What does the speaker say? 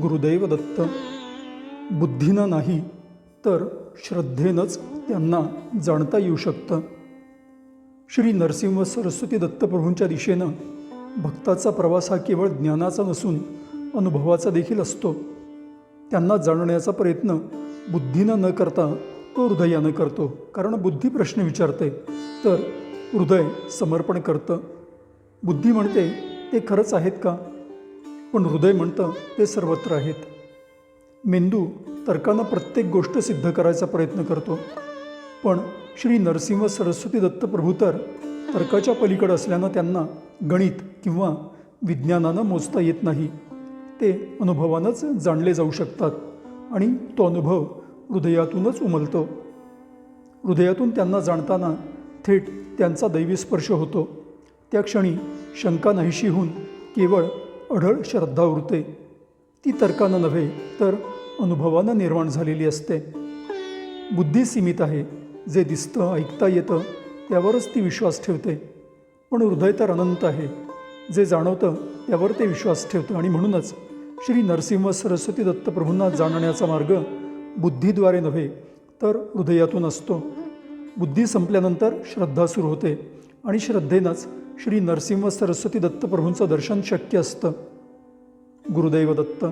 गुरुदैव दत्त. बुद्धीनं नाही तर श्रद्धेनंच त्यांना जाणता येऊ शकतं. श्री नरसिंह सरस्वती दत्तप्रभूंच्या दिशेनं भक्ताचा प्रवास हा केवळ ज्ञानाचा नसून अनुभवाचा देखील असतो. त्यांना जाणण्याचा प्रयत्न बुद्धीनं न करता तो हृदयानं करतो. कारण बुद्धी प्रश्न विचारते तर हृदय समर्पण करतं. बुद्धी म्हणते ते खरंच आहेत का? पण हृदय म्हणतं ते सर्वत्र आहेत. मेंदू तर्कानं प्रत्येक गोष्ट सिद्ध करायचा प्रयत्न करतो. पण श्री नरसिंह सरस्वती दत्त प्रभू तर तर्काच्या पलीकडं असल्यानं त्यांना गणित किंवा विज्ञानानं मोजता येत नाही. ते अनुभवानंच जाणले जाऊ शकतात आणि तो अनुभव हृदयातूनच उमलतो. हृदयातून त्यांना जाणताना थेट त्यांचा दैवी स्पर्श होतो. त्या क्षणी शंका नाहीशी होऊन केवळ अढळ श्रद्धा उरते. ती तर्कानं नव्हे तर अनुभवानं निर्माण झालेली असते. बुद्धी सीमित आहे जे दिसतं ऐकता येतं त्यावरच ती विश्वास ठेवते. पण हृदय तर अनंत आहे. जे जाणवतं त्यावर ते विश्वास ठेवतं. आणि म्हणूनच श्री नरसिंह सरस्वती दत्तप्रभूंना जाणण्याचा मार्ग बुद्धीद्वारे नव्हे तर हृदयातून असतो. बुद्धी संपल्यानंतर श्रद्धा सुरू होते. आणि श्रद्धेनंच श्री नरसिंह सरस्वती दत्तप्रभूंचं दर्शन शक्य असतं. गुरुदैव दत्त.